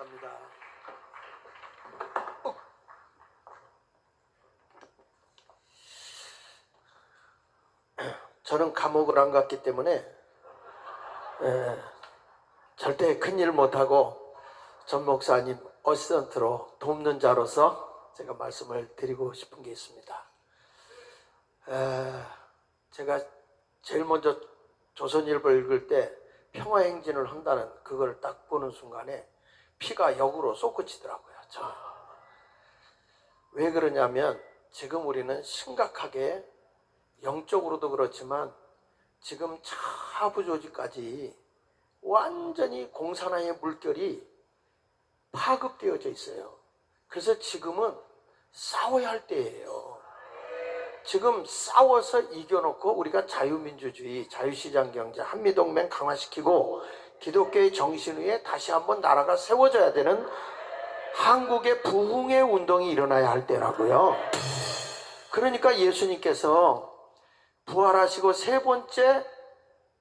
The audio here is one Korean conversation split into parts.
감사합니다. 어. 저는 감옥을 안 갔기 때문에 에, 절대 큰일 못하고 전 목사님 어시스턴트로 돕는 자로서 제가 말씀을 드리고 싶은 게 있습니다. 에, 제가 제일 먼저 조선일보 읽을 때 평화행진을 한다는 그걸 딱 보는 순간에 피가 역으로 솟구치더라고요. 저. 왜 그러냐면 지금 우리는 심각하게 영적으로도 그렇지만 지금 차부 조직까지 완전히 공산화의 물결이 파급되어져 있어요. 그래서 지금은 싸워야 할 때예요. 지금 싸워서 이겨놓고 우리가 자유민주주의, 자유시장 경제, 한미동맹 강화시키고 기독교의 정신 위에 다시 한번 나라가 세워져야 되는 한국의 부흥의 운동이 일어나야 할 때라고요. 그러니까 예수님께서 부활하시고 세 번째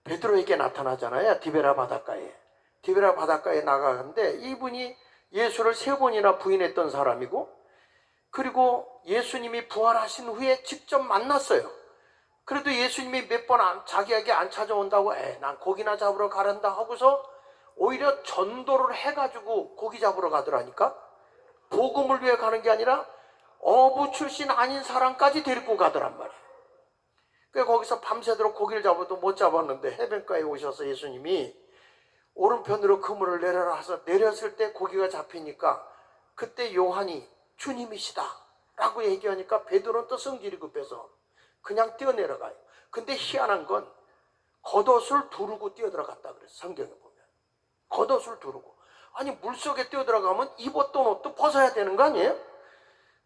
베드로에게 나타나잖아요. 디베라 바닷가에. 디베라 바닷가에 나가는데 이분이 예수를 세 번이나 부인했던 사람이고 그리고 예수님이 부활하신 후에 직접 만났어요. 그래도 예수님이 몇 번 자기에게 안 찾아온다고 에, 난 고기나 잡으러 가란다 하고서 오히려 전도를 해가지고 고기 잡으러 가더라니까. 복음을 위해 가는 게 아니라 어부 출신 아닌 사람까지 데리고 가더란 말이에요. 그 거기서 밤새도록 고기를 잡아도 못 잡았는데 해변가에 오셔서 예수님이 오른편으로 그물을 내려라 해서 내렸을 때 고기가 잡히니까 그때 요한이 주님이시다 라고 얘기하니까 베드로는 또 성질이 급해서 그냥 뛰어내려가요. 근데 희한한 건 겉옷을 두르고 뛰어들어갔다 그래서 성경에 보면 겉옷을 두르고 아니 물속에 뛰어들어가면 입었던 옷도 벗어야 되는 거 아니에요?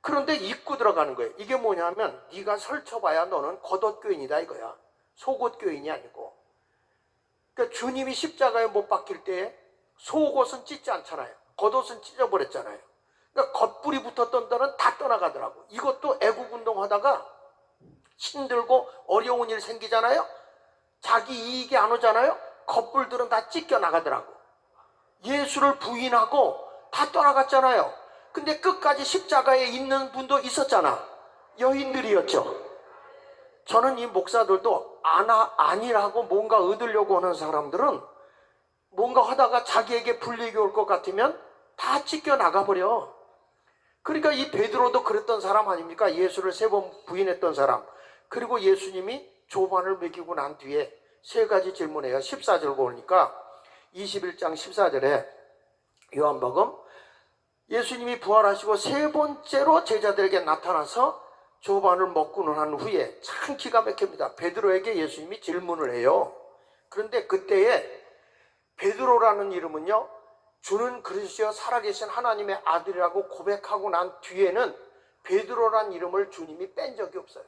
그런데 입고 들어가는 거예요. 이게 뭐냐면 네가 설쳐봐야 너는 겉옷교인이다 이거야. 속옷교인이 아니고. 그러니까 주님이 십자가에 못 박힐 때 속옷은 찢지 않잖아요. 겉옷은 찢어버렸잖아요. 그러니까 겉불이 붙었던 데는 다 떠나가더라고. 이것도 애국운동 하다가 힘들고 어려운 일 생기잖아요. 자기 이익이 안 오잖아요. 겉불들은 다 찢겨 나가더라고. 예수를 부인하고 다 떠나갔잖아요. 근데 끝까지 십자가에 있는 분도 있었잖아. 여인들이었죠. 저는 이 목사들도 아나, 아니라고 뭔가 얻으려고 하는 사람들은 뭔가 하다가 자기에게 불리익이 올것 같으면 다 찢겨 나가버려. 그러니까 이 베드로도 그랬던 사람 아닙니까? 예수를 세 번 부인했던 사람. 그리고 예수님이 조반을 먹이고 난 뒤에 세 가지 질문해요. 14절 보니까 21장 14절에 요한복음 예수님이 부활하시고 세 번째로 제자들에게 나타나서 조반을 먹고 난 후에 참 기가 막힙니다. 베드로에게 예수님이 질문을 해요. 그런데 그때에 베드로라는 이름은요. 주는 그리스도 살아계신 하나님의 아들이라고 고백하고 난 뒤에는 베드로란 이름을 주님이 뺀 적이 없어요.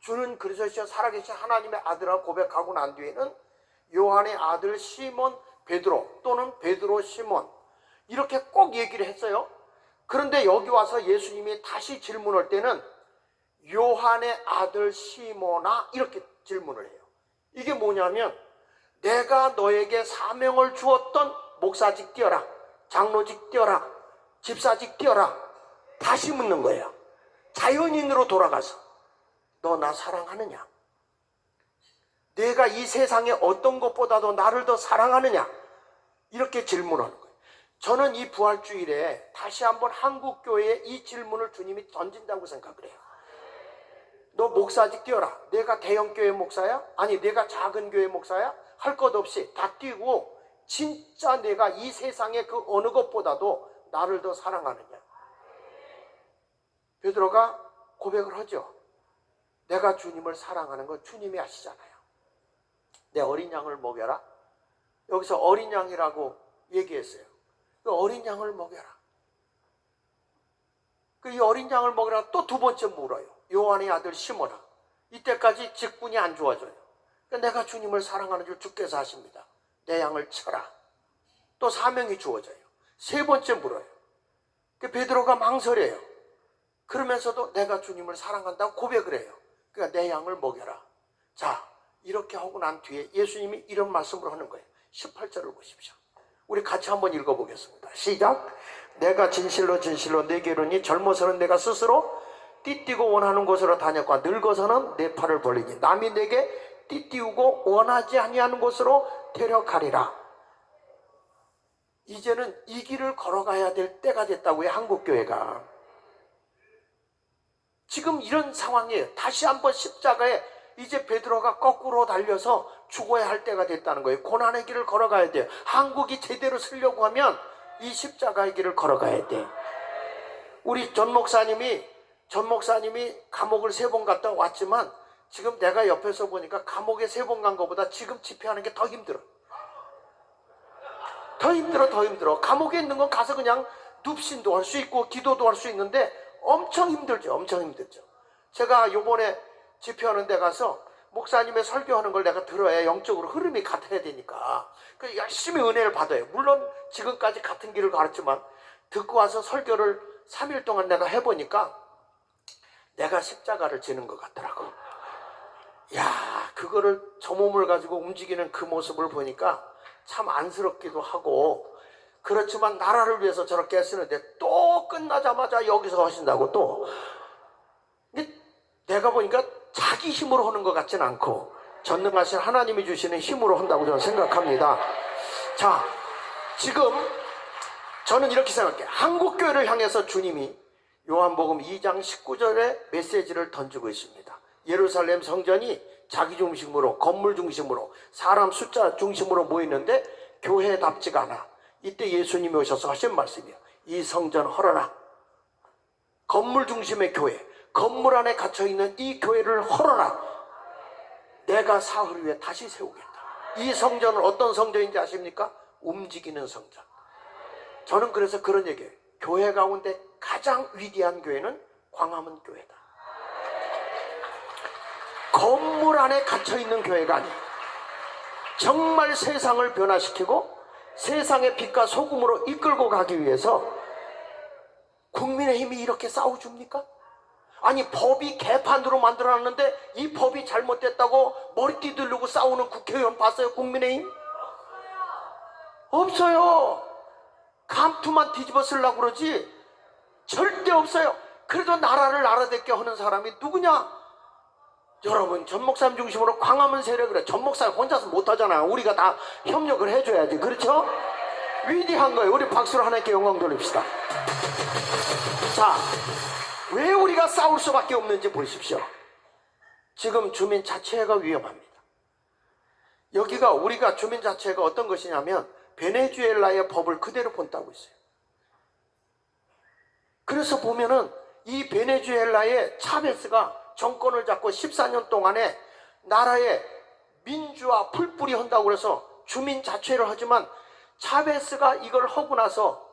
주는 그리스도 살아계신 하나님의 아들이라고 고백하고 난 뒤에는 요한의 아들 시몬 베드로 또는 베드로 시몬 이렇게 꼭 얘기를 했어요. 그런데 여기 와서 예수님이 다시 질문할 때는 요한의 아들 시모나 이렇게 질문을 해요. 이게 뭐냐면 내가 너에게 사명을 주었던 목사직 뛰어라, 장로직 뛰어라, 집사직 뛰어라 다시 묻는 거예요. 자연인으로 돌아가서 너 나 사랑하느냐? 내가 이 세상에 어떤 것보다도 나를 더 사랑하느냐? 이렇게 질문하는 거예요. 저는 이 부활주일에 다시 한번 한국교회에 이 질문을 주님이 던진다고 생각을 해요. 너 목사직 뛰어라. 내가 대형교회 목사야? 아니, 내가 작은 교회 목사야? 할 것 없이 다 뛰고, 진짜 내가 이 세상의 그 어느 것보다도 나를 더 사랑하느냐. 베드로가 고백을 하죠. 내가 주님을 사랑하는 건 주님이 아시잖아요. 내 어린 양을 먹여라. 여기서 어린 양이라고 얘기했어요. 그 어린 양을 먹여라. 그 이 어린 양을 먹여라 또 두 번째 물어요. 요한의 아들 시모나. 이때까지 직분이 안 좋아져요. 그러니까 내가 주님을 사랑하는 줄 주께서 하십니다. 내 양을 쳐라. 또 사명이 주어져요. 세 번째 물어요. 그 베드로가 망설여요. 그러면서도 내가 주님을 사랑한다고 고백을 해요. 그러니까 내 양을 먹여라. 자, 이렇게 하고 난 뒤에 예수님이 이런 말씀을 하는 거예요. 18절을 보십시오. 우리 같이 한번 읽어보겠습니다. 시작. 내가 진실로 진실로 내게 이르니 젊어서는 내가 스스로 띠띠고 원하는 곳으로 다녔고 늙어서는 내 팔을 벌리니 남이 내게 띠띠우고 원하지 아니하는 곳으로 데려가리라. 이제는 이 길을 걸어가야 될 때가 됐다고요, 한국 교회가. 지금 이런 상황이에요. 다시 한번 십자가에 이제 베드로가 거꾸로 달려서 죽어야 할 때가 됐다는 거예요. 고난의 길을 걸어가야 돼요. 한국이 제대로 쓰려고 하면 이 십자가의 길을 걸어가야 돼. 우리 전 목사님이 전 목사님이 감옥을 세 번 갔다 왔지만 지금 내가 옆에서 보니까 감옥에 세 번 간 것보다 지금 집회하는 게 더 힘들어. 더 힘들어, 더 힘들어. 감옥에 있는 건 가서 그냥 눕신도 할 수 있고 기도도 할 수 있는데 엄청 힘들죠. 엄청 힘들죠. 제가 요번에 집회하는 데 가서 목사님의 설교하는 걸 내가 들어야 영적으로 흐름이 같아야 되니까 그 열심히 은혜를 받아요. 물론 지금까지 같은 길을 가르치만 듣고 와서 설교를 3일 동안 내가 해보니까 내가 십자가를 지는 것 같더라고. 야, 그거를 저 몸을 가지고 움직이는 그 모습을 보니까 참 안쓰럽기도 하고 그렇지만 나라를 위해서 저렇게 했으는데 또 끝나자마자 여기서 하신다고 또 내가 보니까 자기 힘으로 하는 것 같진 않고 전능하신 하나님이 주시는 힘으로 한다고 저는 생각합니다. 자, 지금 저는 이렇게 생각해요. 한국교회를 향해서 주님이 요한복음 2장 19절에 메시지를 던지고 있습니다. 예루살렘 성전이 자기 중심으로, 건물 중심으로, 사람 숫자 중심으로 모이는데 교회답지가 않아. 이때 예수님이 오셔서 하신 말씀이에요. 이 성전 헐어라. 건물 중심의 교회, 건물 안에 갇혀 있는 이 교회를 헐어라. 내가 사흘 후에 다시 세우겠다. 이 성전은 어떤 성전인지 아십니까? 움직이는 성전. 저는 그래서 그런 얘기예요. 교회 가운데 가장 위대한 교회는 광화문 교회다. 건물 안에 갇혀 있는 교회가 아니에요. 정말 세상을 변화시키고 세상의 빛과 소금으로 이끌고 가기 위해서 국민의힘이 이렇게 싸워줍니까? 아니 법이 개판으로 만들어놨는데 이 법이 잘못됐다고 머리띠 들고 싸우는 국회의원 봤어요 국민의힘? 없어요 감투만 뒤집어 쓰려고 그러지 절대 없어요 그래도 나라를 알아듣게 하는 사람이 누구냐? 여러분 전 목사님 중심으로 광화문 세력 그래 전 목사님 혼자서 못하잖아 우리가 다 협력을 해줘야지 그렇죠? 위대한 거예요 우리 박수로 하나님께 영광 돌립시다 자 왜 우리가 싸울 수밖에 없는지 보십시오. 지금 주민 자체가 위험합니다. 여기가 우리가 주민 자체가 어떤 것이냐면 베네수엘라의 법을 그대로 본다고 있어요. 그래서 보면은 이 베네수엘라의 차베스가 정권을 잡고 14년 동안에 나라의 민주화 풀뿌리 한다고 그래서 주민 자체를 하지만 차베스가 이걸 하고 나서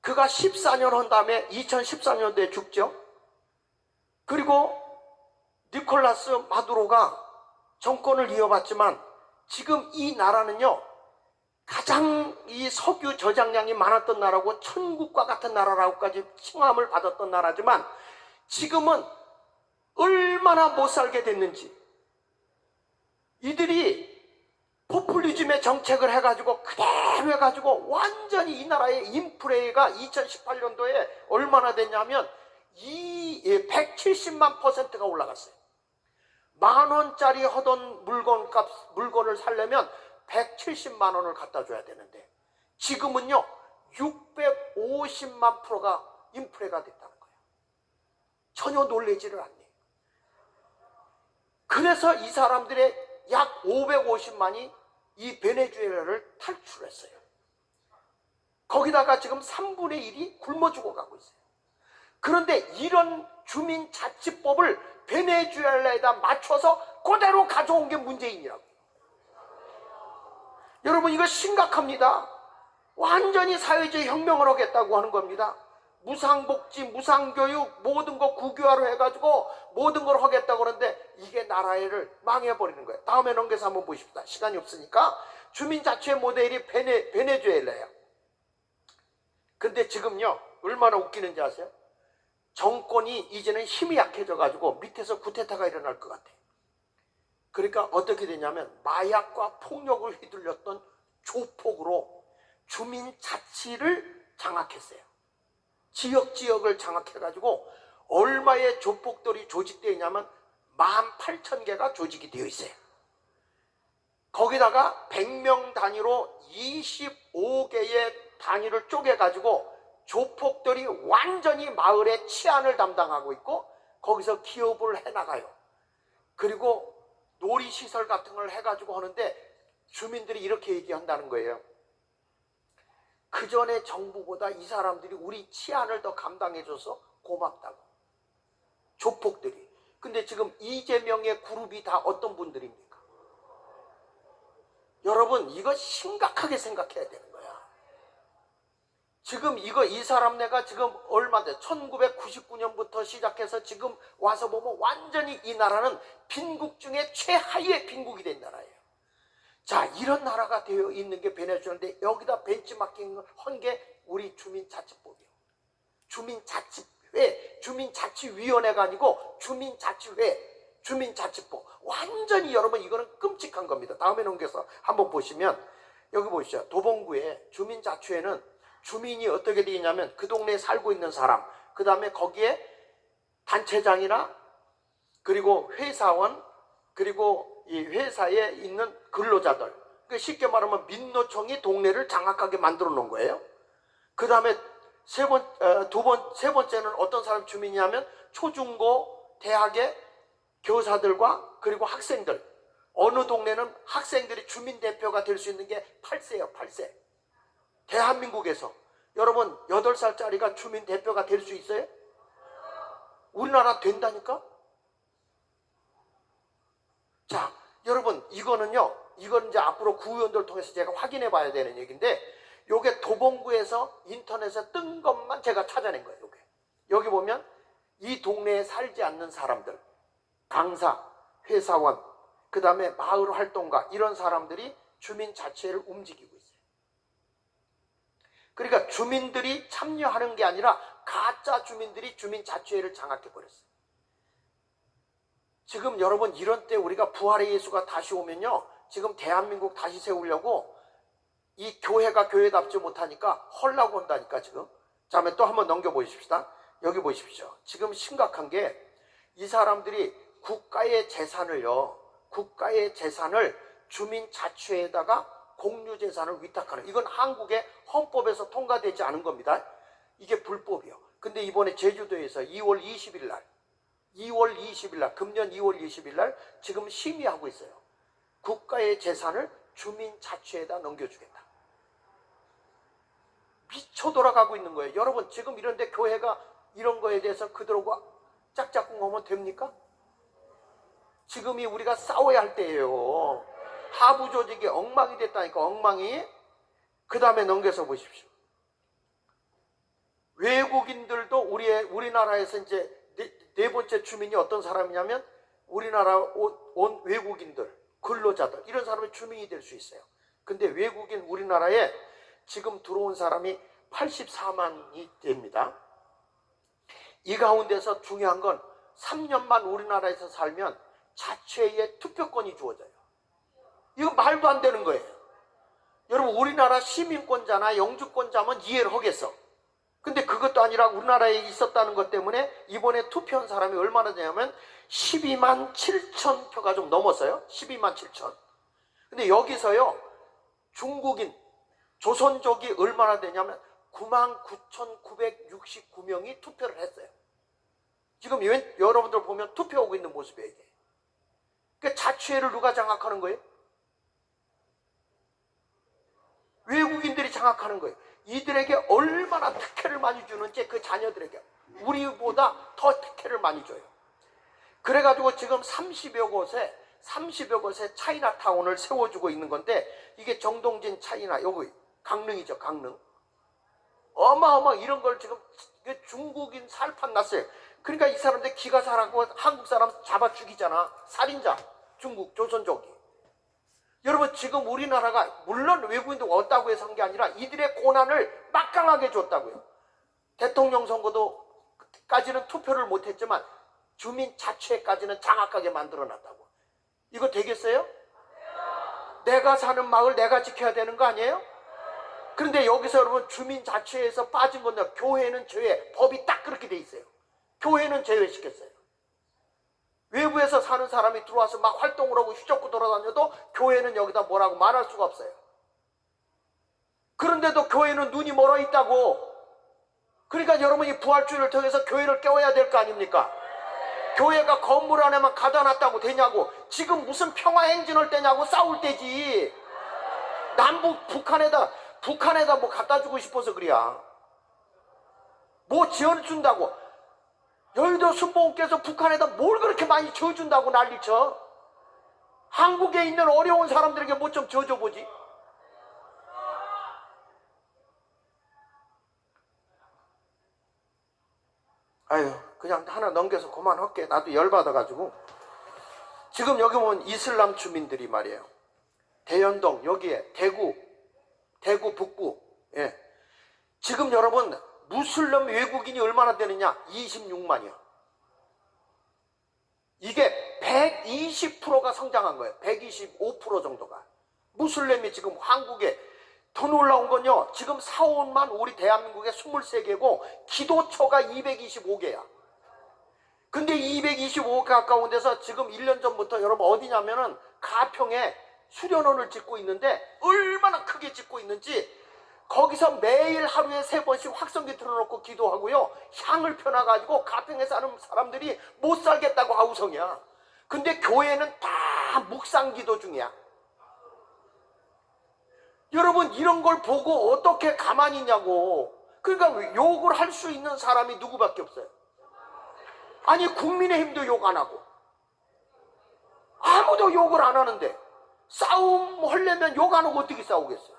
그가 14년 한 다음에 2014년도에 죽죠. 그리고 니콜라스 마두로가 정권을 이어봤지만 지금 이 나라는요 가장 이 석유 저장량이 많았던 나라고 천국과 같은 나라라고까지 칭함을 받았던 나라지만 지금은 얼마나 못 살게 됐는지 이들이 포퓰리즘의 정책을 해가지고 그대로 해가지고 완전히 이 나라의 인프레가 2018년도에 얼마나 됐냐면 이 170만 퍼센트가 올라갔어요. 만 원짜리 하던 물건 값 물건을 살려면 170만 원을 갖다 줘야 되는데 지금은요 650만 프로가 인프레가 됐다는 거예요. 전혀 놀래지를 않네요. 그래서 이 사람들의 약 550만이 이 베네수엘라를 탈출했어요. 거기다가 지금 3분의 1이 굶어 죽어가고 있어요. 그런데 이런 주민 자치법을 베네수엘라에다 맞춰서 그대로 가져온 게 문재인이라고. 여러분 이거 심각합니다. 완전히 사회주의 혁명을 하겠다고 하는 겁니다. 무상복지, 무상교육, 모든 거 국유화로 해가지고 모든 걸 하겠다고 그러는데 이게 나라를 망해버리는 거예요. 다음에 넘겨서 한번 보십시다. 시간이 없으니까. 주민 자치 모델이 베네, 베네수엘라예요. 근데 지금요, 얼마나 웃기는지 아세요? 정권이 이제는 힘이 약해져가지고 밑에서 구테타가 일어날 것 같아요. 그러니까 어떻게 되냐면 마약과 폭력을 휘둘렸던 조폭으로 주민 자치를 장악했어요. 지역 지역을 장악해가지고 얼마의 조폭들이 조직되어 있냐면 18,000개가 조직이 되어 있어요. 거기다가 100명 단위로 25개의 단위를 쪼개가지고 조폭들이 완전히 마을의 치안을 담당하고 있고 거기서 기업을 해나가요. 그리고 놀이시설 같은 걸 해가지고 하는데 주민들이 이렇게 얘기한다는 거예요. 그 전에 정부보다 이 사람들이 우리 치안을 더 감당해줘서 고맙다고. 조폭들이. 근데 지금 이재명의 그룹이 다 어떤 분들입니까? 여러분, 이거 심각하게 생각해야 되는 거야. 지금 이거 이 사람 내가 지금 얼마 전 1999년부터 시작해서 지금 와서 보면 완전히 이 나라는 빈국 중에 최하위의 빈국이 된 나라예요. 자, 이런 나라가 되어 있는 게 베네수엘인데 여기다 벤치마킹 한게 우리 주민자치법이에요. 주민자치회, 주민자치위원회가 아니고 주민자치회, 주민자치법. 완전히 여러분 이거는 끔찍한 겁니다. 다음에 넘겨서 한번 보시면 여기 보시죠. 도봉구에 주민자치회는 주민이 어떻게 되어 있냐면 그 동네에 살고 있는 사람, 그 다음에 거기에 단체장이나 그리고 회사원, 그리고 이 회사에 있는 근로자들. 그 쉽게 말하면 민노총이 동네를 장악하게 만들어 놓은 거예요. 그 다음에 세 번, 어, 두 번, 세 번째는 어떤 사람 주민이냐면 초중고 대학의 교사들과 그리고 학생들. 어느 동네는 학생들이 주민 대표가 될 수 있는 게 8세예요, 8세. 대한민국에서. 여러분, 8살짜리가 주민 대표가 될 수 있어요? 우리나라 된다니까? 자, 여러분, 이거는요, 이건 이제 앞으로 구의원들 통해서 제가 확인해 봐야 되는 얘기인데, 요게 도봉구에서 인터넷에 뜬 것만 제가 찾아낸 거예요, 요게. 여기 보면, 이 동네에 살지 않는 사람들, 강사, 회사원, 그 다음에 마을 활동가, 이런 사람들이 주민 자체를 움직이고 있어요. 그러니까 주민들이 참여하는 게 아니라 가짜 주민들이 주민 자치회를 장악해 버렸어요. 지금 여러분 이런 때 우리가 부활의 예수가 다시 오면요. 지금 대한민국 다시 세우려고 이 교회가 교회답지 못하니까 헐라고 한다니까 지금. 자, 또 한번 넘겨 보십시다. 여기 보십시오. 지금 심각한 게 이 사람들이 국가의 재산을요. 국가의 재산을 주민 자치회에다가 공유 재산을 위탁하는 이건 한국의 헌법에서 통과되지 않은 겁니다. 이게 불법이요. 근데 이번에 제주도에서 2월 20일 날 2월 20일 날 금년 2월 20일 날 지금 심의하고 있어요. 국가의 재산을 주민 자치에다 넘겨주겠다. 미쳐 돌아가고 있는 거예요. 여러분 지금 이런데 교회가 이런 거에 대해서 그들하고 짝짝꿍하면 됩니까? 지금이 우리가 싸워야 할 때예요. 하부 조직이 엉망이 됐다니까 엉망이. 그 다음에 넘겨서 보십시오. 외국인들도 우리의 우리나라에서 이제 네, 네 번째 주민이 어떤 사람이냐면 우리나라 온, 온 외국인들, 근로자들 이런 사람이 주민이 될 수 있어요. 근데 외국인 우리나라에 지금 들어온 사람이 84만이 됩니다. 이 가운데서 중요한 건 3년만 우리나라에서 살면 자체의 투표권이 주어져요. 이거 말도 안 되는 거예요. 여러분 우리나라 시민권자나 영주권자면 이해를 하겠어. 근데 그것도 아니라 우리나라에 있었다는 것 때문에 이번에 투표한 사람이 얼마나 되냐면 12만 7천 표가 좀 넘었어요. 12만 7천. 근데 여기서요 중국인 조선족이 얼마나 되냐면 9만 9,969명이 투표를 했어요. 지금 여러분들 보면 투표하고 있는 모습이에요. 이게. 그러니까 자치회를 누가 장악하는 거예요? 외국인들이 장악하는 거예요. 이들에게 얼마나 특혜를 많이 주는지 그 자녀들에게 우리보다 더 특혜를 많이 줘요. 그래가지고 지금 30여 곳에 30여 곳에 차이나타운을 세워주고 있는 건데 이게 정동진 차이나 여기 강릉이죠 강릉 어마어마 이런 걸 지금 중국인 살판 났어요. 그러니까 이 사람들 기가 살하고 한국 사람 잡아 죽이잖아 살인자 중국 조선족이 여러분 지금 우리나라가 물론 외국인도 없다고 해서 한 게 아니라 이들의 고난을 막강하게 줬다고요. 대통령 선거도까지는 투표를 못했지만 주민 자체까지는 장악하게 만들어놨다고. 이거 되겠어요? 내가 사는 마을 내가 지켜야 되는 거 아니에요? 그런데 여기서 여러분 주민자치에서 빠진 건데 교회는 제외, 법이 딱 그렇게 돼 있어요. 교회는 제외시켰어요. 사는 사람이 들어와서 막 활동을 하고 휘젓고 돌아다녀도 교회는 여기다 뭐라고 말할 수가 없어요. 그런데도 교회는 눈이 멀어 있다고. 그러니까 여러분이 부활주의를 통해서 교회를 깨워야 될 거 아닙니까? 교회가 건물 안에만 가다 놨다고 되냐고. 지금 무슨 평화 행진을 때냐고 싸울 때지. 남북 북한에다 북한에다 뭐 갖다 주고 싶어서 그래야. 뭐 지원 준다고. 여의도 순복음께서 북한에다 뭘 그렇게 많이 지어준다고 난리쳐? 한국에 있는 어려운 사람들에게 뭐좀 지어줘 보지. 아유, 그냥 하나 넘겨서 그만할게. 나도 열받아가지고. 지금 여기 보면 이슬람 주민들이 말이에요. 대연동, 여기에, 대구, 대구 북부, 예. 지금 여러분, 무슬림 외국인이 얼마나 되느냐? 26만이요. 이게 120%가 성장한 거예요. 125% 정도가. 무슬림이 지금 한국에 더 놀라운 건요. 지금 사원만 우리 대한민국에 23개고 기도처가 225개야. 근데 225개 가까운 데서 지금 1년 전부터 여러분 어디냐면은 가평에 수련원을 짓고 있는데 얼마나 크게 짓고 있는지 거기서 매일 하루에 세 번씩 확성기 틀어놓고 기도하고요. 향을 펴놔가지고 가평에 사는 사람들이 못 살겠다고 하우성이야. 근데 교회는 다 묵상 기도 중이야. 여러분 이런 걸 보고 어떻게 가만히 있냐고. 그러니까 욕을 할 수 있는 사람이 누구밖에 없어요. 아니 국민의힘도 욕 안 하고 아무도 욕을 안 하는데 싸움 하려면 욕 안 하고 어떻게 싸우겠어요?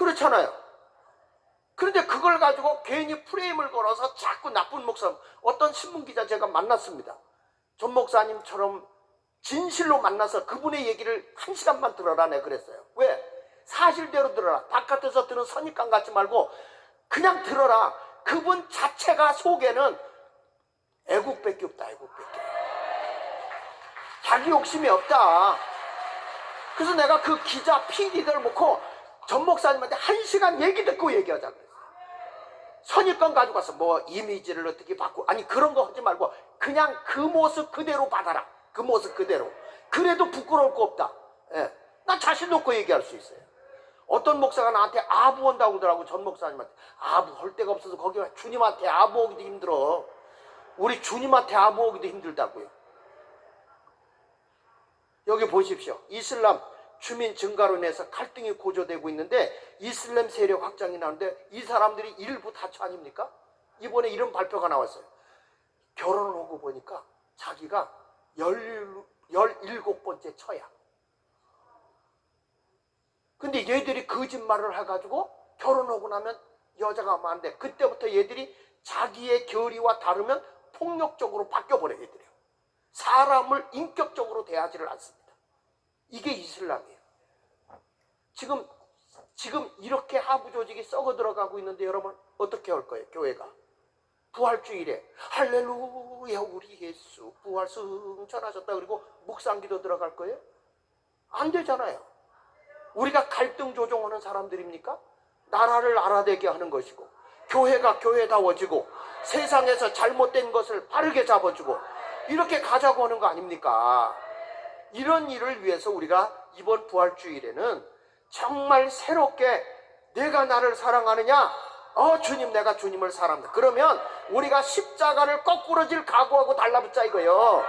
그렇잖아요. 그런데 그걸 가지고 괜히 프레임을 걸어서 자꾸 나쁜 목사, 어떤 신문기자 제가 만났습니다. 전 목사님처럼 진실로 만나서 그분의 얘기를 한 시간만 들어라 내 그랬어요. 왜? 사실대로 들어라. 바깥에서 들은 선입관 갖지 말고 그냥 들어라. 그분 자체가 속에는 애국밖에 없다. 애국밖에. 자기 욕심이 없다. 그래서 내가 그 기자 PD들 놓고 전 목사님한테 한 시간 얘기 듣고 얘기하자 그랬어요. 선입관 가지고 가서 뭐 이미지를 어떻게 바꾸 아니 그런 거 하지 말고 그냥 그 모습 그대로 받아라. 그 모습 그대로. 그래도 부끄러울 거 없다. 예. 나 자신 놓고 얘기할 수 있어요. 어떤 목사가 나한테 아부 온다고 그러더라고 전 목사님한테 아부 할 데가 없어서 거기 와 주님한테 아부 오기도 힘들어. 우리 주님한테 아부 오기도 힘들다고요. 여기 보십시오. 이슬람 주민 증가로 인해서 갈등이 고조되고 있는데 이슬람 세력 확장이 나는데 이 사람들이 일부 다처 아닙니까? 이번에 이런 발표가 나왔어요. 결혼을 하고 보니까 자기가 열, 열일곱 번째 처야. 근데 얘들이 거짓말을 해가지고 결혼하고 나면 여자가 돼. 그때부터 얘들이 자기의 결의와 다르면 폭력적으로 바뀌어버려, 얘들이요. 사람을 인격적으로 대하지를 않습니다. 이게 이슬람이에요. 지금, 지금 이렇게 하부 조직이 썩어 들어가고 있는데 여러분, 어떻게 할 거예요, 교회가? 부활주일에 할렐루야 우리 예수 부활 승천하셨다 그리고 묵상기도 들어갈 거예요? 안 되잖아요. 우리가 갈등 조정하는 사람들입니까? 나라를 알아내게 하는 것이고 교회가 교회다워지고 세상에서 잘못된 것을 바르게 잡아주고 이렇게 가자고 하는 거 아닙니까? 이런 일을 위해서 우리가 이번 부활주일에는 정말 새롭게 내가 나를 사랑하느냐? 어 주님 내가 주님을 사랑한다. 그러면 우리가 십자가를 거꾸로 질 각오하고 달라붙자 이거요.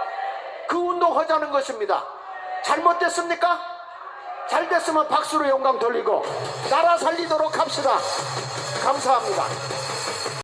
그 운동 하자는 것입니다. 잘못됐습니까? 잘 됐으면 박수로 영광 돌리고 나라 살리도록 합시다. 감사합니다.